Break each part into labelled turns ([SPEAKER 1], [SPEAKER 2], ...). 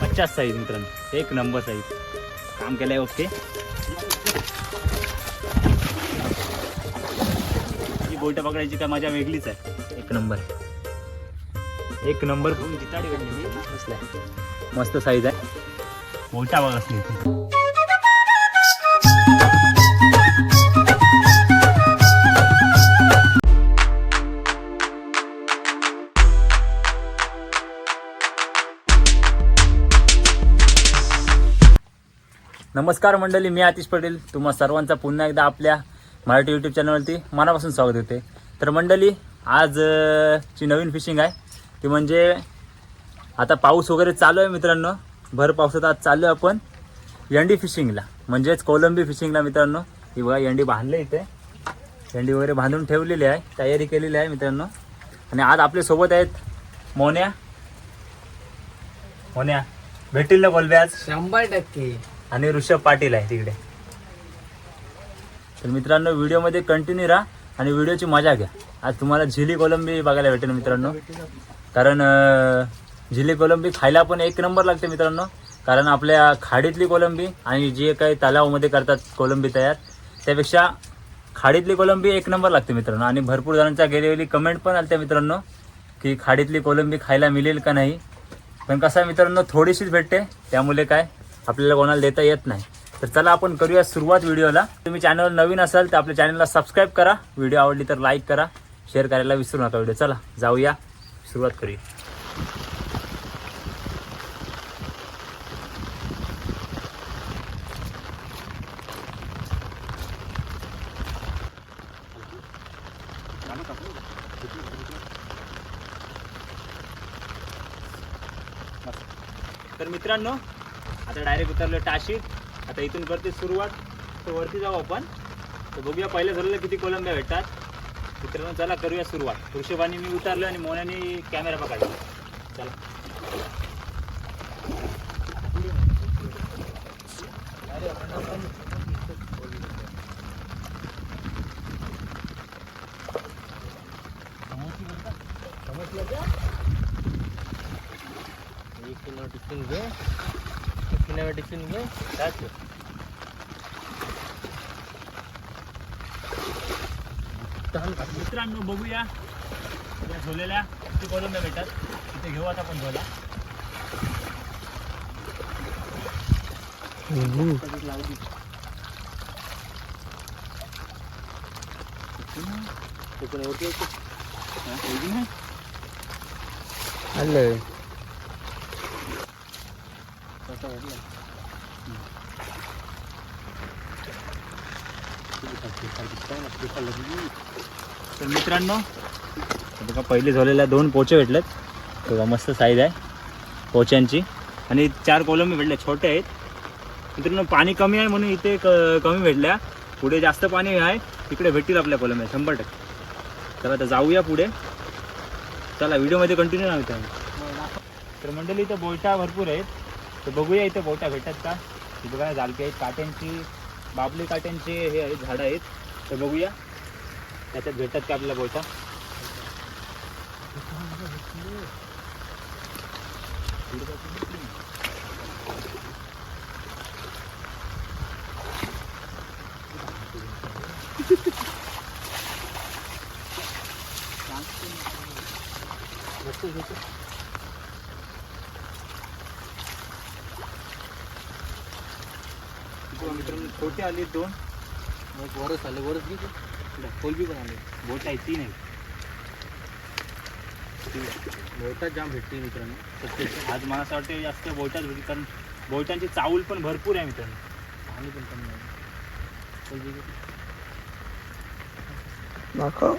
[SPEAKER 1] पचास साईज मित्रांनो. एक नंबर साईज. काम केलंय ओके. ही बोट पकडायची काय मजा वेगळीच आहे? एक नंबर. एक नंबर. जिताडी भेटली बसलाय मस्त साईज आहे. मोठा बघ असली. नमस्कार मंडळी मी आतिश पटेल. तुम्हा सर्वांचा पुन्हा एकदा आपल्या मराठी यूट्यूब चॅनलवरती मनापासून स्वागत होते. तर मंडळी आज जी नवीन फिशिंग आहे. ती म्हणजे आता पाऊस वगैरे चालू आहे मित्रांनो. भर पावसात आज चालू आहे आपण यंडी फिशिंगला म्हणजेच कोलंबी फिशिंगला मित्रांनो. ही बघा यंडी बांधले इथे. यंडी वगैरे बांधून ठेवलेली आहे. तयारी केलेली आहे मित्रांनो. आणि आज आपल्यासोबत आहेत मोन्या. मोन्या भेटतील ना कोलबे आज
[SPEAKER 2] शंभर टक्के.
[SPEAKER 1] आणि ऋषभ पाटील आहे तिकडे. तर मित्रांनो व्हिडिओमध्ये कंटिन्यू राहा आणि व्हिडिओची मजा घ्या. आज तुम्हाला झिली कोलंबी बघायला भेटेल मित्रांनो. कारण झिली कोलंबी खायला पण एक नंबर लागते मित्रांनो. कारण आपल्या खाडीतली कोलंबी आणि जे काही तलावामध्ये करतात कोलंबी तयार त्यापेक्षा खाडीतली कोलंबी एक नंबर लागते मित्रांनो. आणि भरपूर जणांच्या गेलेली कमेंट पण आलत्या मित्रांनो की खाडीतली कोलंबी खायला मिळेल का नाही. पण कसं आहे मित्रांनो थोडीशीच भेटते. त्यामुळे काय? आपल्याला कोणाला देता येत नाही. तर चला आपण करूया सुरुवात व्हिडिओला. तुम्ही चॅनल नवीन असाल तर आपल्या चॅनलला सबस्क्राईब करा. व्हिडिओ आवडली तर लाईक करा. शेअर करायला विसरू नका व्हिडिओ. चला जाऊया. सुरुवात करूया. तर मित्रांनो डायरेक्ट उतरलो टाशीत आता इथून करते सुरुवात. तर वरती जाऊ आपण. तर बघूया पहिल्या झालेलं किती कोलंब्या भेटतात. मित्रांनो चला करूया सुरुवात. ऋषभाने मी उतरलो आणि मोन्याने कॅमेरा पकडला. चला.
[SPEAKER 2] एक किलो टिफिन घे घे
[SPEAKER 1] त्याच मित्रांनो बघूया. या झोलेल्या किती कोलंब्या भेटतात. तिथे घेऊ आता आपण झोला
[SPEAKER 2] आलं
[SPEAKER 1] तर मित्रांनो बघा पहिले झालेल्या दोन पोचे भेटलेत. बघा मस्त साईज आहे पोच्यांची. आणि चार कोलंबी भेटल्या छोटे आहेत. मित्रांनो पाणी कमी आहे म्हणून इथे क कमी भेटल्या. पुढे जास्त पाणी आहे. तिकडे भेटतील आपल्या कोलंब्या शंभर टक्के. चला आता जाऊया पुढे. चला व्हिडिओमध्ये कंटिन्यू राहू तर मंडळी इथं बोटा भरपूर आहेत. तर बघूया इथं बोटा भेटतात का? हे बघा जालके आहेत काट्यांची बाबली काट्यांचे हे आहेत झाडं आहेत. तर बघूया. त्याच्यात भेटतात का आपल्याला बोलता? मित्रांनो छोटे आले दोन.
[SPEAKER 2] मग वरच आलं वरच घे
[SPEAKER 1] कोलबी पण आले बोट आहे तीन आहे
[SPEAKER 2] मोठा जाम भेटते मित्रांनो.
[SPEAKER 1] आज मला असं वाटतं जास्त बोटाच भेटतील कारण बोटांची चावल पण भरपूर आहे मित्रांनो. पाणी पण कमी आहे?
[SPEAKER 2] दाखव.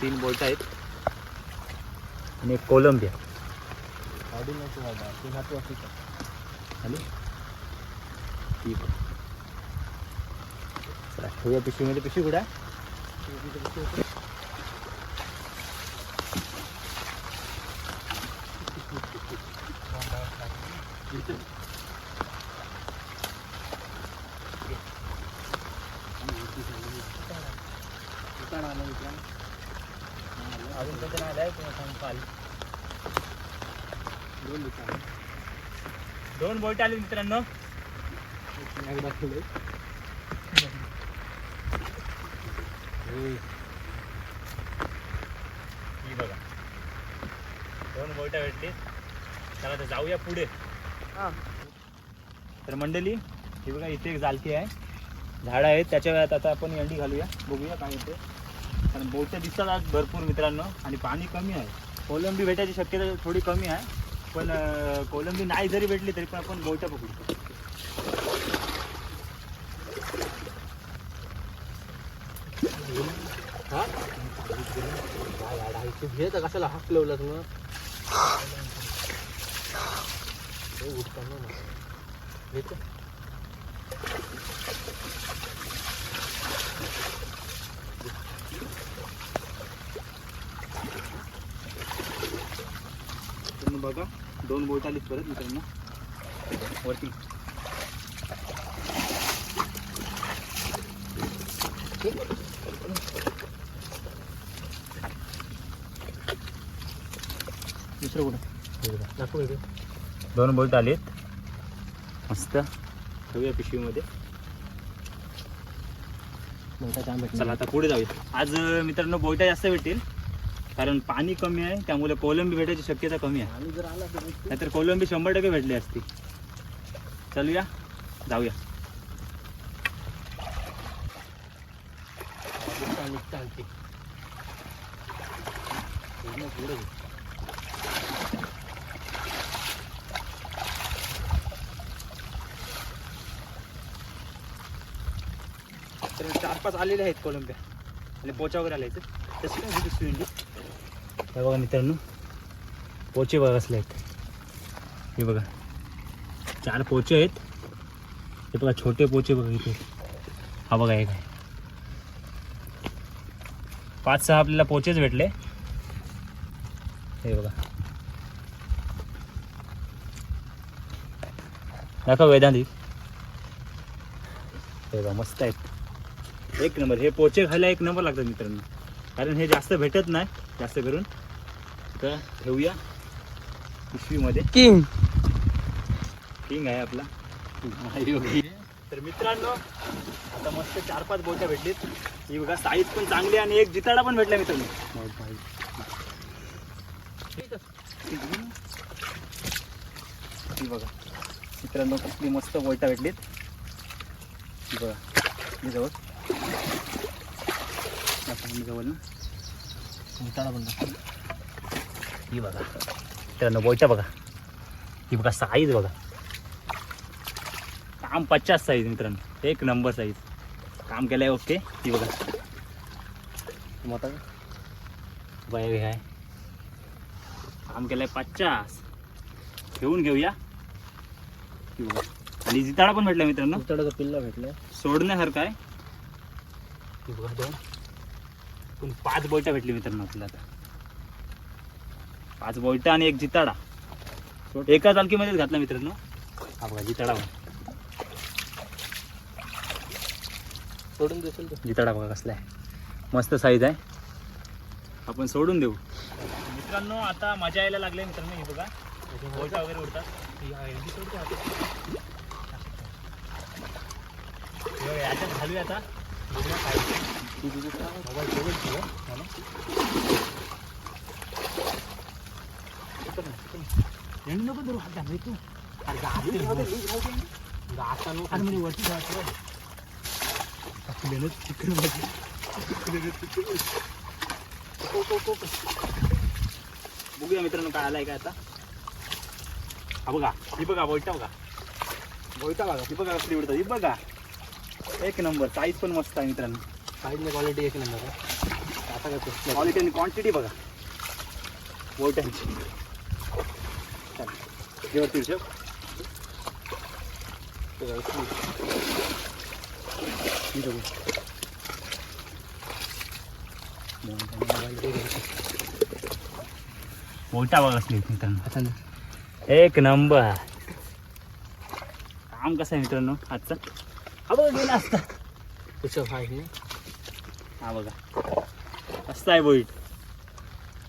[SPEAKER 1] तीन बोट आहेत. आणि एक कोलंबिया. आली ठीक आहे चला ठेवूया पिशवीमध्ये पिशवी कुठं? अजून नाही तुम्हाला आली
[SPEAKER 2] दोन दुकान
[SPEAKER 1] दोन आले मित्रांनो.
[SPEAKER 2] दाखवले
[SPEAKER 1] ही बघा. दोन भेटली. चला आता जाऊया पुढे. तर मंडळी ही बघा इथे एक जालकी आहे. झाडं आहेत. त्याच्या वेळात आता आपण अंडी घालूया. बघूया काय होते कारण बोटं दिसतात आज भरपूर मित्रांनो. आणि पाणी कमी आहे. कोलंबी भेटायची शक्यता थोडी कमी आहे. पण कोलंबी नाही जरी भेटली तरी पण आपण बोटं पकडू
[SPEAKER 2] हा घे तर कशाला हाक हे घेतो
[SPEAKER 1] तुम्ही बघा दोन बोट आलीत परत मित्रांनो. वरती. दुसरं कुठं
[SPEAKER 2] दाखव
[SPEAKER 1] दोन बोट आलेत. मस्त. ठेवूया पिशवीमध्ये.
[SPEAKER 2] जाम भेटला
[SPEAKER 1] चला आता पुढे जाऊया. आज मित्रांनो बोटा जास्त भेटतील. कारण पाणी कमी आहे त्यामुळे कोलंबी भेटायची शक्यता कमी आहे.
[SPEAKER 2] आणि जर आला तर भेटतो.
[SPEAKER 1] नाहीतर कोलंबी शंभर टक्के भेटली असती. चलूया. जाऊया. तर चार पाच आलेले आहेत कोलंब्या. आणि पोचा वगैरे आले तशी काय होती पिशवी हे बघा मित्रांनो पोचे बघा आहेत. हे बघा. चार पोचे आहेत. हे बघा छोटे पोचे बघा इथे. हा बघा एक आहे पाच सहा आपल्याला पोचेच भेटले. हे बघा. दाखव वेदांती. हे बघा मस्त आहेत. एक नंबर. हे पोचे खायला एक नंबर लागतात मित्रांनो. कारण हे जास्त भेटत नाही जास्त करून. तर ठेवूया पिशवीमध्ये.
[SPEAKER 2] किंग.
[SPEAKER 1] किंग आहे आपला. तर मित्रांनो आता मस्त चार पाच बोट्या भेटलीत. ही बघा साईज पण चांगली आणि एक जिताडा पण भेटला मित्रांनो. ही बघा मित्रांनो कसली मस्त बोटा भेटलीत. बघा मी जवळ. जवळ ना. ही बघा. मित्रांनो बोटा बघा. ही बघा साईज बघा. काम पचास साईज मित्रांनो. एक नंबर साईज काम केलंय ओके ही बघा.
[SPEAKER 2] मोठा
[SPEAKER 1] हे आहे. काम केलंय पचास. घेऊन घेऊया. ही बघा. आणि जिताडा पण भेटला मित्रांनो.
[SPEAKER 2] उताडाचा पिल्ला भेटलाय.
[SPEAKER 1] सोडण्यासारखं आहे. ही बघा दोन. पण पाच बोयटा भेटली मित्रांनो आपल्याला आता. पाच बोयटा आणि एक जिताडा. एका चालकीमध्येच घातला मित्रांनो. हा बघा जिताडा बघा.
[SPEAKER 2] सोडून देशील
[SPEAKER 1] जिताडा बघा कसला आहे. मस्त साईज आहे. आपण सोडून देऊ. मित्रांनो आता मजा यायला लागले मित्रांनो हे बघा. बोयटा वगैरे उडतात. याच्यात घालूया आता. बघूया काय होतं. मोबाईल हो ना? बघूया मित्रांनो काय आलाय काय आता हा बघा ही बघा बोयटा बघा बोयटा बघा ही बघा कसली उडतात ही बघा एक नंबर साईज पण मस्त आहे मित्रांनो
[SPEAKER 2] साईडने क्वालिटी एक नंबर आहे. आता काय
[SPEAKER 1] क्वालिटी आणि क्वांटिटी बघा. बोटांची चला. जेवढ ठेव. ही बघू. असली मित्रांनो. एक नंबर काम कसं आहे मित्रांनो? आजचा? हा बघा गेला असता.
[SPEAKER 2] पुढच्या भाई
[SPEAKER 1] हा बघा. कसा आहे बोईट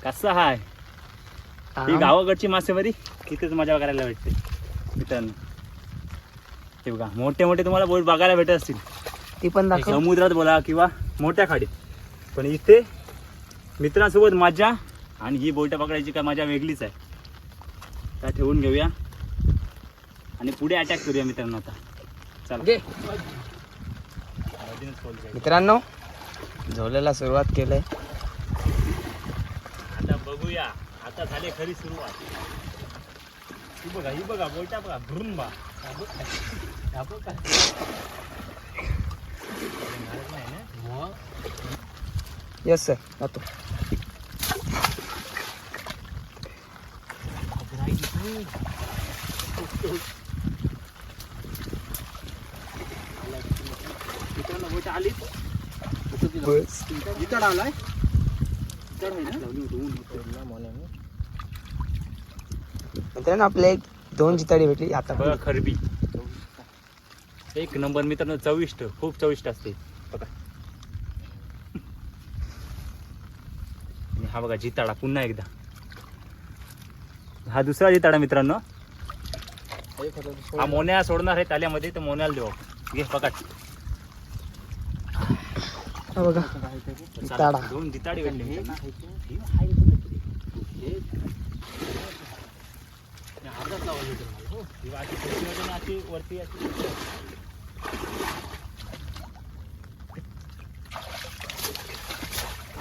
[SPEAKER 1] कसा हाय ही गावाकडची मासेमारी तिथेच मजा करायला भेटते. मित्रांनो हे बघा मोठे मोठे तुम्हाला बोट बघायला भेटत असतील.
[SPEAKER 3] ती पण
[SPEAKER 1] समुद्रात बोला किंवा मोठ्या खाडीत. पण इथे मित्रांसोबत मजा आणि ही बोट पकडायची काय मजा वेगळीच आहे. त्या ठेवून घेऊया. आणि पुढे अटॅक करूया मित्रांनो आता. चला.
[SPEAKER 3] मित्रांनो झोलेला सुरुवात केलंय.
[SPEAKER 1] आता बघूया. आता झाले खरी सुरुवात. ही बघा ही बघा बोटा बघा भरून बा. नाही ना?
[SPEAKER 3] येस सर जातो.
[SPEAKER 1] आली
[SPEAKER 3] बस.
[SPEAKER 1] आलाय ना
[SPEAKER 3] मित्रांनो आपल्या एक दोन जिताडी भेटली. आता
[SPEAKER 1] बघा. खरबी. एक नंबर मित्रांनो चविष्ट. खूप चविष्ट असते. बघा. हा बघा जिताडा पुन्हा एकदा. हा दुसरा जिताडा मित्रांनो. हा मोन्या सोडणार आहे ताल्यामध्ये तर मोन्याला देऊ. घे बघा
[SPEAKER 3] हा बघा.
[SPEAKER 1] दोन भेटले. अर्धाच होती वरती असं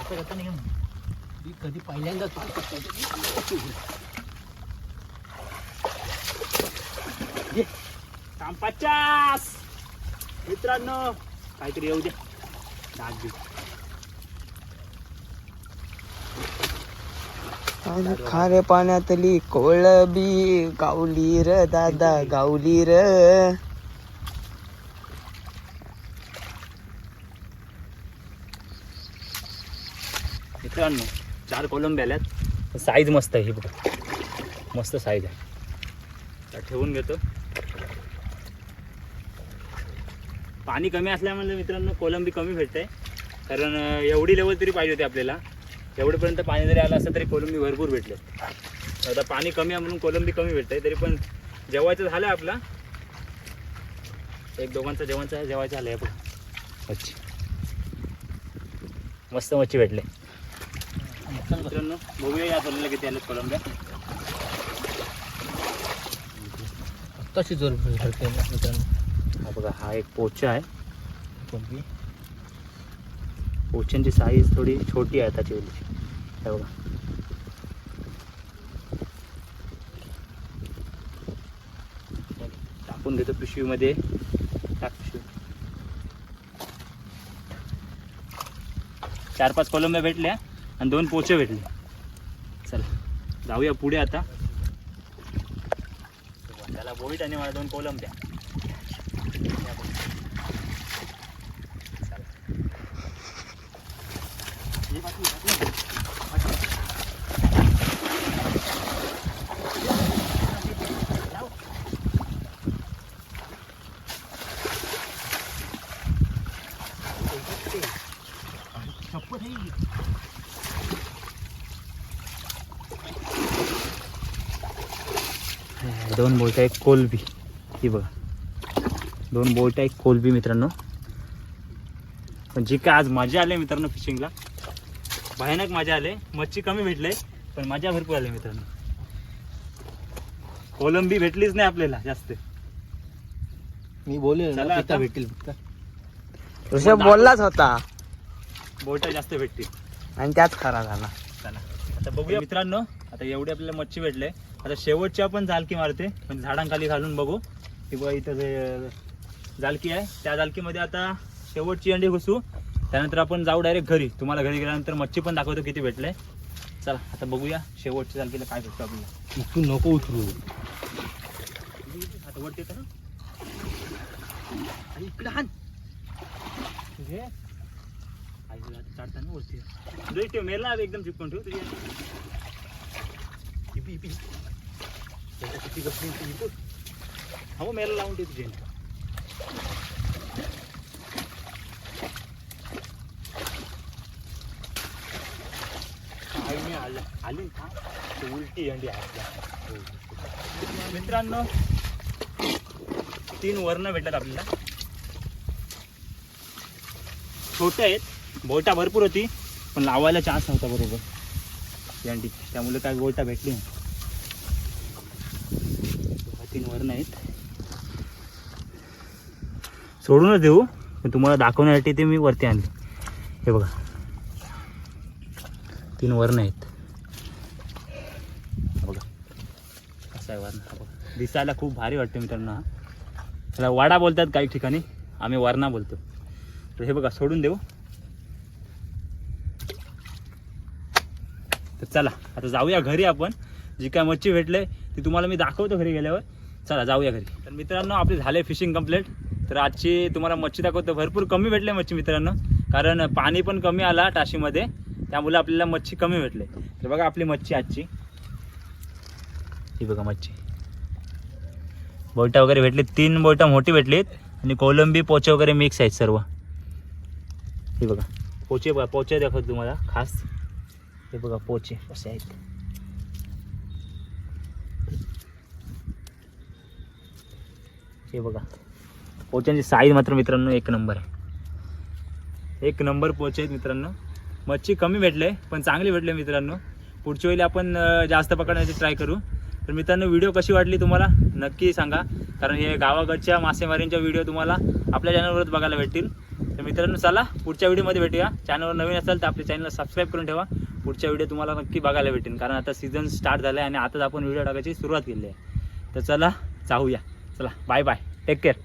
[SPEAKER 1] करता नाही?
[SPEAKER 2] मी कधी पहिल्यांदाच
[SPEAKER 1] काम पचास मित्रांनो काहीतरी येऊ द्या
[SPEAKER 3] खारे पाण्यातली कोळबी गावली र दादा गावली र.
[SPEAKER 1] मित्रांनो चार कोलंबे आल्यात साईज मस्त आहे ही बघा. मस्त साईज आहे. ठेवून घेतो. पाणी कमी असल्यामुळे मित्रांनो कोलंबी कमी भेटते कारण एवढी लेवल तरी पाहिजे होती आपल्याला. एवढेपर्यंत पाणी जरी आलं असतं तरी कोलंबी भरपूर भेटले. आता पाणी कमी आहे म्हणून कोलंबी कमी भेटते तरी पण जेवायचं झालं आपला. एक दोघांचं जेवणचं जेवायचं झालं आहे बघ. मच्छी मस्त मच्छी भेटले. मित्रांनो बघूया या सोडलेला किती आले कोलंब्या
[SPEAKER 2] तशी जोर मित्रांनो.
[SPEAKER 1] हा बघा हा एक पोचा आहे.
[SPEAKER 2] कोणती?
[SPEAKER 1] पोच्यांची साईज थोडी छोटी आहे त्याची हे बघा. टाकून देतो पिशवीमध्ये. टाक पिशवी. चार पाच कोलंब्या भेटल्या आणि दोन पोचे भेटले. चला जाऊया पुढे आता. त्याला बोईट आणि मला दोन कोलंब्या चला हे बाकी, बाकी. दोन बोट एक कोलबी. ही बघा. दोन बोट एक कोलबी मित्रांनो. पण जी काय आज मजा आली मित्रांनो फिशिंगला भयानक मजा आले. मच्छी कमी भेटले पण मजा भरपूर आली मित्रांनो. कोलंबी भेटलीच नाही आपल्याला जास्त.
[SPEAKER 2] मी बोलेल
[SPEAKER 1] चला
[SPEAKER 2] ना
[SPEAKER 1] आता.
[SPEAKER 2] भेटेल
[SPEAKER 3] ऋषभ बोललाच होता.
[SPEAKER 1] बोट जास्त भेटतील.
[SPEAKER 3] आणि त्याच खरा झाला.
[SPEAKER 1] चला. आता बघूया मित्रांनो आता एवढे आपल्याला मच्छी भेटले. आता शेवटची आपण जालकी मारते म्हणजे झाडांखाली घालून बघू. की बघा इथं जे जालकी आहे त्या जालकीमध्ये आता शेवटची अंडी घुसू. त्यानंतर आपण जाऊ डायरेक्ट घरी. तुम्हाला घरी गेल्यानंतर मच्छी पण दाखवतो किती भेटले चला आता बघूया शेवटच्या जालकीला काय भेटतो आपल्याला.
[SPEAKER 2] तू नको उतरू.
[SPEAKER 1] आता वरती येतं ना? इकडे हान आता चढताना वरती. तुझं इथे मेला एकदम चिपकून ठेव तुझी. किती गप्पी. हो मेला लावून ठेव तुझे. खाली का? उलटी अंडी आहे मित्रांनो तीन वर्ण भेटतात आपल्याला. छोटे आहेत बोटा भरपूर होती पण लावायला चान्स नव्हता बरोबर. अंडी. त्यामुळे काय बोटा भेटली तीन वर्ण आहेत. सोडूनच देऊ पण तुम्हाला दाखवण्यासाठी ते मी वरती आणले. हे बघा. तीन वर्ण आहेत हा बघा दिसायला खूप भारी वाटतं मित्रांनो हा. त्याला वाडा बोलतात काही ठिकाणी आम्ही वरणा बोलतो. तर हे बघा सोडून देऊ. तर चला आता जाऊया घरी आपण. जी काय मच्छी भेटले ती तुम्हाला मी दाखवतो घरी गेल्यावर. चला जाऊया घरी. तर मित्रांनो आपले झाले फिशिंग कंप्लीट तर आजची तुम्हाला मच्छी दाखवतो. भरपूर कमी भेटले मच्छी मित्रांनो. कारण पाणी पण कमी आला टाशीमध्ये. त्यामुळे आपल्याला मच्छी कमी भेटले. तर बघा आपली मच्छी आजची. ही बघा मच्छी. बोटं वगैरे भेटले तीन बोटं मोठी भेटलीत आणि कोलंबी पोचे वगैरे मिक्स आहेत सर्व. हे बघा. पोचे बघा पोचे दाखवतो तुम्हाला खास. हे बघा पोचे कसे आहेत. हे बघा. पोच्यांची साईज मात्र मित्रांनो एक नंबर आहे. एक नंबर पोचे आहेत मित्रांनो. मच्छी कमी भेटले पण चांगली भेटले मित्रांनो. पुढच्या वेळी आपण जास्त पकडण्याची ट्राय करू. तर मित्रांनो व्हिडिओ कशी वाटली तुम्हाला? नक्की सांगा. कारण हे गावाकडच्या मासेमारींच्या व्हिडिओ तुम्हाला आपल्या चॅनलवरच बघायला भेटतील. तर मित्रांनो चला पुढच्या व्हिडिओमध्ये भेटूया. चॅनलवर नवीन असेल तर आपल्या चॅनलला सबस्क्राईब करून ठेवा. पुढच्या व्हिडिओ तुम्हाला नक्की बघायला भेटेल. कारण आता सीझन स्टार्ट झाला आहे आणि आताच आपण व्हिडिओ टाकायची सुरुवात केली आहे. तर चला जाऊया. चला बाय बाय टेक केअर